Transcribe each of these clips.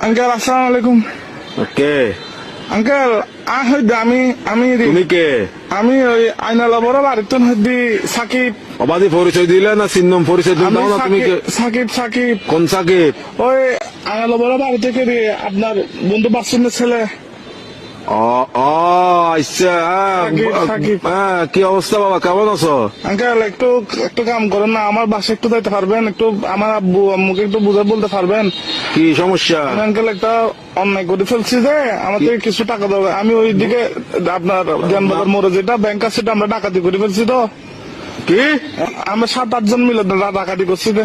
Uncle আসসালামু আলাইকুম। কে? Uncle আমি আমি তুমি কে? আমি ওই আইনালা বড় বাড়িতে হদি সাকিব। অবাধি পরিচয় দিলে না সিন্নম পরিচয় দিলে না তুমি কে? সাকিব- সাকিব। কোন সাকিব? ওই আইনালা বড় বাড়ি থেকে আপনার বন্ধু বাসুনের ছেলে। ও ও আচ্ছা হ্যাঁ, সাকিব, সাকিব। হ্যাঁ কি অবস্থা বাবা কেমন আছো? আঙ্কেল একটু একটু কাম করেন না আমার বাসা একটু যাইতে পারবেন একটু আমার আব্বু আম্মুকে একটু বুঝে বলতে পারবেন। কি সমস্যা? আঙ্কেল একটা অন্যায় করে ফেলছি যে আমাদের কিছু টাকা দেবে আমি ওই দিকে আপনার জ্ঞানবাজার মোড়ে যেটা ব্যাংক আছে সেটা আমরা ডাকাতি করে ফেলছি তো। কি? আমরা সাত আটজন মিলে ডাকাতি করছি যে।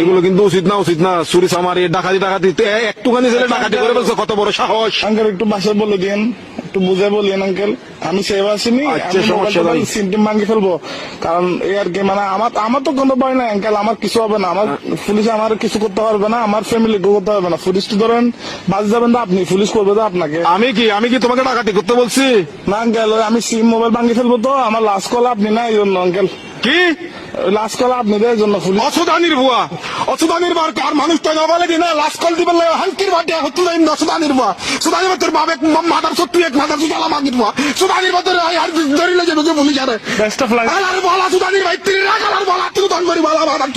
এগুলো কিন্তু উচিত না উচিত না। চুরি সামারি ডাকাতি ডাকাতি। একটুখানি ছেলে ডাকাতি করে ফেলছো কত বড় সাহস। আঙ্কেল একটু বাসায় বলে দিন একটু বুঝে বলিন আঙ্কেল। আমি সেভ আসিনি সিমটিম ভাঙি ফেলব। কারণ এই আর কি মানে আমার আমার তো কোনো ভয় নাই আঙ্কেল আমার কিছু হবে না। আমার পুলিশ আমার কিছু করতে পারবে না আমার ফ্যামিলি করতে পারবে না। পুলিশ তো ধরেন বাস যাবেন তো আপনি পুলিশ করবে তো আপনাকে। আমি কি আমি কি তোমাকে ডাকাতি করতে বলছি? না আঙ্কেল আমি সিম মোবাইল ভাঙি ফেলব তো আমার লাস্ট কল আপনি না এই জন্য আঙ্কেল। কি? লাস্ট কল আপনি দেয় এই জন্য ফুলি। অসুদানির ভুয়া। অসুদানির বার কার মানুষ তো না বলে না কল দিবেন লাগে হাঙ্কির বাটে হতো না অসুদানির সুদানির ভুয়া। সুদানির বাতের বাবে মাদার সত্যি এক মাদার সুদালা মাগির ভুয়া। সুদানির বাতের আর ধরিলে যে বুঝে পুলিশ আরে বেস্ট অফ লাইফ আর বলা সুদানির ভাই তিরি রাখ আর বলা তুই করি বলা মাদার